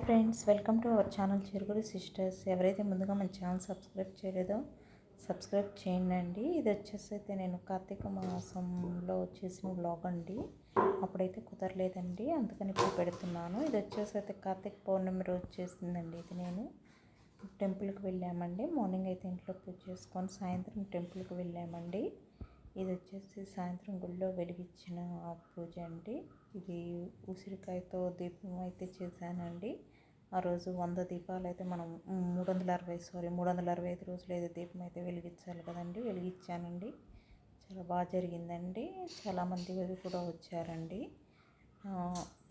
Friends welcome to our channel Chiruguru sisters. ఎవరైతే ముందుగా మన ఛానల్ సబ్స్క్రైబ్ చేయలేదో సబ్స్క్రైబ్ చేయండి అండి ఇది వచ్చేసి అయితే నేను కార్తీక మాసంలో చేసిన బ్లాగ్ అండి. అప్పుడైతే కుదరలేదండి అందుకని ఇప్పుడు పెడుతున్నాను. ఇది వచ్చేసి అయితే కార్తీక పౌర్ణమి రోజు చేసిందండి ఇది నేను. టెంపుల్కి వెళ్ళామండి. మార్నింగ్ అయితే ఇంట్లో పూజ చేసుకొని సాయంత్రం టెంపుల్కి వెళ్ళామండి. ఇది వచ్చేసి సాయంత్రం గుళ్ళో వెలిగించిన పూజ అండి. ఇది ఉసిరికాయతో దీపం అయితే చేశానండి. ఆ రోజు వంద దీపాలు అయితే మనం మూడు వందల అరవై సారీ మూడు వందల అరవై ఐదు రోజులు అయితే దీపం అయితే వెలిగించాలి కదండి. వెలిగించానండి. చాలా బాగా జరిగిందండి. చాలామంది కూడా వచ్చారండి.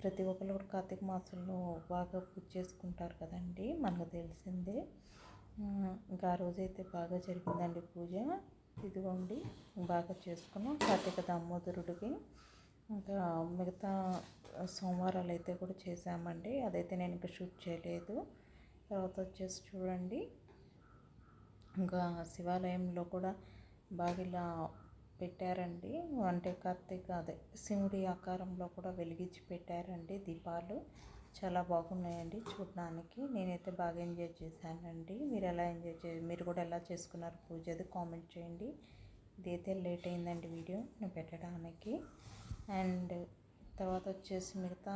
ప్రతి ఒక్కరు కూడా కార్తీక మాసంలో బాగా పూజ చేసుకుంటారు కదండి. మనకు తెలిసిందే. ఇంకా ఆ రోజైతే బాగా జరిగిందండి పూజ. ఇదిగోండి బాగా చేసుకున్నాం. కార్తీక దామోదరుడికి ఇంకా మిగతా సోమవారాలు అయితే కూడా చేసామండి అదైతే నేను ఇంకా షూట్ చేయలేదు. తర్వాత వచ్చేసి చూడండి. ఇంకా శివాలయంలో కూడా బాగా ఇలా పెట్టారండి. అంటే కార్తీక అదే శివుడి ఆకారంలో కూడా వెలిగించి పెట్టారండి దీపాలు. చాలా బాగున్నాయండి చూడడానికి. నేనైతే బాగా ఎంజాయ్ చేశానండి. మీరు ఎలా ఎంజాయ్ చే మీరు కూడా ఎలా చేసుకున్నారు పూజ అది కామెంట్ చేయండి. ఇదైతే లేట్ అయిందండి వీడియో నేను పెట్టడానికి. అండ్ తర్వాత వచ్చేసి మిగతా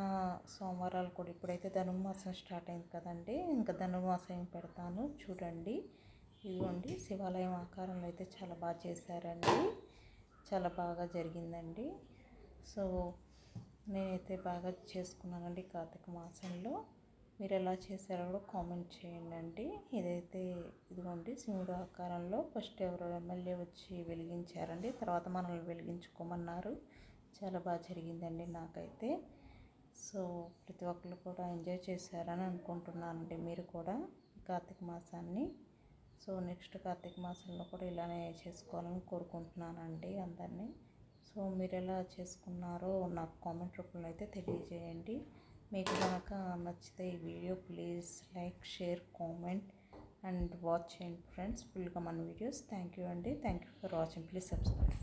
సోమవారాలు కూడా ఇప్పుడైతే ధనుర్మాసం స్టార్ట్ అయింది కదండి ఇంకా ధనుర్మాసం పెడతాను చూడండి. ఇదిగోండి శివాలయం ఆకారంలో అయితే చాలా బాగా చేశారండి. చాలా బాగా జరిగిందండి. సో నేనైతే బాగా చేసుకున్నానండి కార్తీక మాసంలో. మీరు ఎలా చేశారో కూడా కామెంట్ చేయండి ఇదైతే ఇదిగోండి శివుడు ఆకారంలో ఫస్ట్ ఎవరో ఎమ్మెల్యే వచ్చి వెలిగించారండి తర్వాత మనల్ని వెలిగించుకోమన్నారు. చాలా బాగా జరిగిందండి నాకైతే. సో ప్రతి ఒక్కరు కూడా ఎంజాయ్ చేశారని అనుకుంటున్నానండి మీరు కూడా కార్తీక మాసాన్ని. సో నెక్స్ట్ కార్తీక మాసంలో కూడా ఇలానే చేసుకోవాలని కోరుకుంటున్నానండి అందరినీ. సో మీరు ఎలా చేసుకున్నారో నాకు కామెంట్ రూపంలో అయితే తెలియజేయండి. మీకు కనుక నచ్చితే ఈ video please like share comment and watch చేయండి ఫ్రెండ్స్. ఫుల్గా మన వీడియోస్. థ్యాంక్ యూ అండి. Thank you for watching. Please subscribe.